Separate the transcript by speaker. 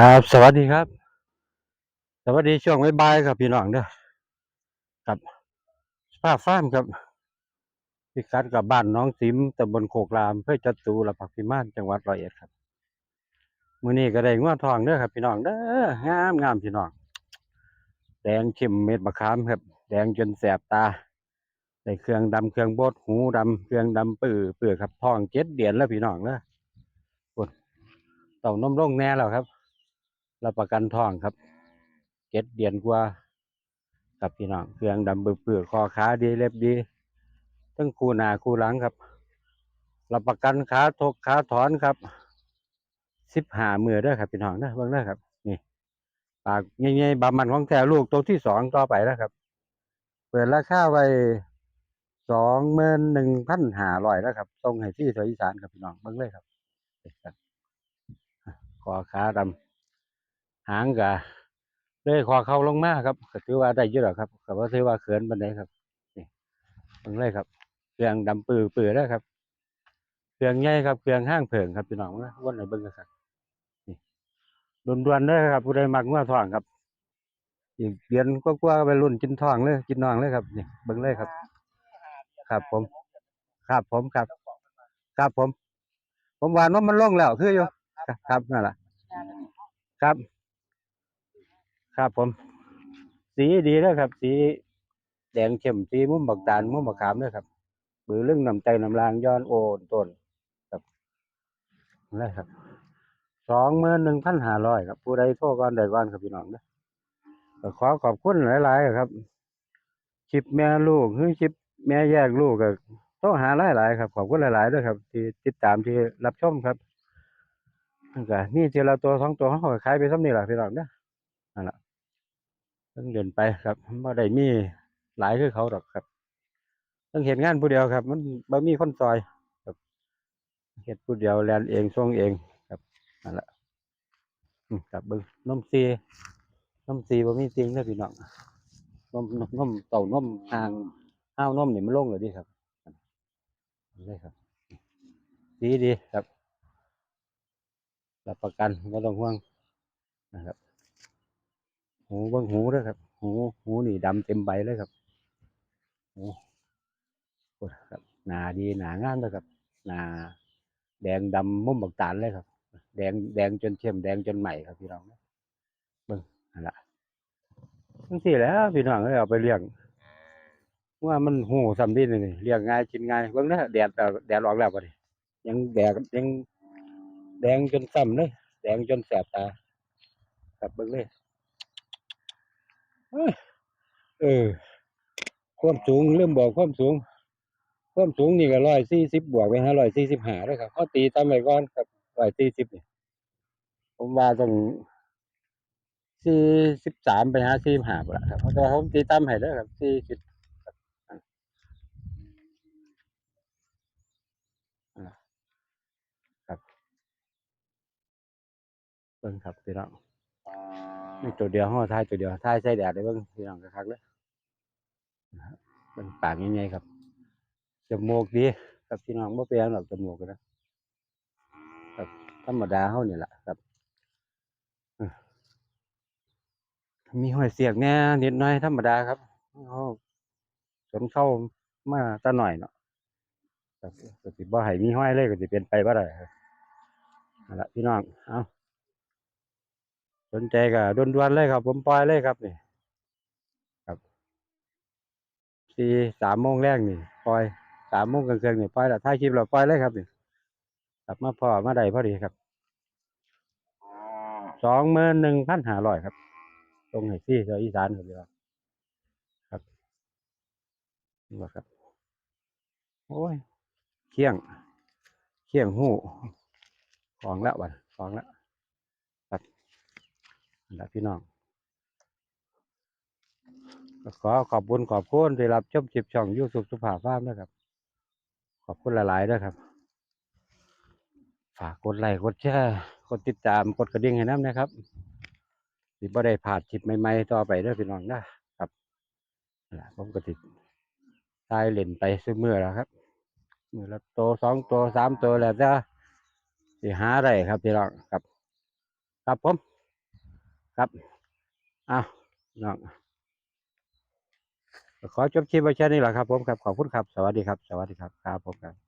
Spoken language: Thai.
Speaker 1: ครับสวัสดีครับ สวัสดีช่วงบ่ายๆครับพี่น้องเด้อครับป้าฟ้ามครับพิกัดกับบ้านน้องสิมตำบลโคกรามเพื่อจัตูละผักพิมานจังหวัดร้อยเอ็ดครับมื้อนี้ก็ได้งัวทองเด้อครับ พี่น้องเด้องามงามพี่น้องแดงเข้มเม็ดมะขามครับ แดงจนแสบตาได้เครื่องดำเครื่องบดหูดำเครื่องดำปื้อเปื้อครับทองเจ็ดเดือนแล้วพี่น้องเด้อโอ้ยเต่านมลงแน่แล้วครับ รับประกันทองครับเจ็ดเดือนกว่ากับพี่น้องเครื่องดำเปื่อๆคอขาดีเล็บดีทั้งคู่หน้าคู่หลังครับรับประกันขาทกขาถอนครับสิบหามือเด้อครับพี่น้องเด้อเบิ่งเด้ครับ นี่ปากใหญ่ๆบามันของแท้ลูกตัวที่สองต่อไปแล้วครับ เปิดราคาไว้สองหมื่นหนึ่งพันห้าร้อยแล้วครับตรงให้ที่สวยอีสานครับพี่น้องเบิ่งเลยครับคอขาดำ หางกะเลยขอเข้าลงมาครับก็ถือว่าได้เยอะหรอกครับก็ว่าถือว่าเขินบันไดครับนี่เบิ่งเลยครับเครื่องดำปื้อปื้อแล้วครับเครื่องใหญ่ครับเครื่องห้างเผิงครับพี่น้องนะวันไหนเบิ่งกันครับนี่ด่วนๆเลยครับผู้ใดมักงัวทองครับอีกเดือนกว่าๆก็ไปรุ่นกินทองเลยกินน้องเลยครับนี่เบิ่งเลยครับ ครับผม ครับผมครับ ครับผม ผมวานว่ามันลงแล้วคืออยู่ครับครับนั่นแหละครับ ครับผม สีดีแล้วครับ สีแดงเข้มสีมุมบักตาลมุมบักขามเลยครับบือเรื่องน้ำใจน้ำลางย้อนโอนต้นครับนั่นครับสองหมื่นหนึ่งพันห้าร้อยครับผู้ใดโทรก่อนใดก่อนครับพี่น้องนะขอขอบคุณหลายๆครับชิปแม่ลูกหรือชิปแม่แยกลูกก็โทรหาหลายๆครับ ขอบคุณหลายๆด้วยครับ ที่ติดตามที่รับชมครับนี่ทีละตัวสองตัวเขาขายไปซ้ำนี่แหละพี่น้องนะนั่นแหละ พิ่งเดินไปครับบ่ได้มีหลายคือเขาดอกครับเพิ่งเห็นงานผู้เดียวครับ มันบ่มีคนซอยครับเฮ็ดผู้เดียวแลนเองส่งเองครับนั่นแหละครับเบิ่งนมซีนมซีบ่มีจริงเด้อพี่น้องนมนมนมเต่านมห่างห้าวนมนี่มันลงเลยดิครับนี่ครับ ดีดีครับรับประกันไม่ต้องห่วงนะครับ หูเบิ้งหูเด้วยครับ หูหูนี่ดำเต็มใบเลยครับหูโอ้ครับหนาดีหนางามเลยครับหนาแดงดำมุมบักตาลเลยครับ แดงแดงจนเข้มแดงจนใหม่ครับพี่น้องเบิ้งนั่นละทั้งสี่แล้วพี่น้องเอ้ยเอาไปเลี้ยงว่ามันหูสำดีนี่เลี้ยงง่ายกินง่ายเบิ้งนะแดดแดดออกแล้วก็ดิยังแดดยังแดงจนซ้ำเลยแดงจนแสบตาครับเบิ้งเลย เออ ความสูงเริ่มบอกความสูง ความสูงนี่ก็ร้อยสี่สิบบวกไปฮะร้อยสี่สิบห้าเลยครับเขาตีตามไปก่อนครับร้อยสี่สิบเนี่ยผมว่าต้องสี่สิบสามไปห้าสี่ห้าละครับแต่ว่าผมตีตามให้แล้วครับสี่สิบครับเบิ่งครับพี่น้อง นี่ตัวเดียวห้อท้ายตัวเดียวท้ายใส่แดดได้บิ่งพี่น้องคักเลยนะครับเงปากยังไงครับจมูกดีครับพี่น้องบ่เปลี่ยนหรอกจมูกนะครับธรรมดาเฮานี่แหละครับมีห้อยเสียกแหน่นิดหน่อยธรรมดาครับเฮาสนเข้ามาแตะหน่อยเนาะครับก็สิบ่ให้มีห้อยเลยก็สิเป็นไปบ่ได้ครับนั่นล่ะพี่น้องเอา สนใจก็ด่วนๆเลยครับ ผมปล่อยเลยครับนี่ครับสี่สามโมงแรกนี่ปล่อยสามโมงกลางคืนนี่ปล่อยแล้วถ่ายคลิปแล้วปล่อยเลยครับนี่ครับมาพอมาได้พอดีครับสองหมื่นหนึ่งพันห้าร้อยครับ ตรงไหนที่เจออีสานครับพี่น้องครับนี่บ่ครับ โอ้ยเคี่ยงเคี่ยงหูของแล้วบัดของแล้ว นั่นล่ะพี่น้องขอขอบคุณขอบคุณที่รับชมคลิปช่องยูสุสุภาพฟาร์มนะครับ ขอบคุณหลายๆด้วยครับ ฝากกดไลค์กดแชร์กดติดตามกดกระดิ่งให้น้ำนะครับสิบ่ได้ผ่านคลิปใหม่ๆต่อไปด้อพี่น้องนะครับผมก็ติดตายเล่นไปซื้อมือแล้วครับ มือละโตวสองตัวสามตัวแล้วจะสิหาได้ครับพี่น้องครับ ครับผม ครับอ้าวน้องขอจบคลิปไว้แค่นี้แหละครับผมครับขอบคุณครับ สวัสดีครับ สวัสดีครับครับผมครับ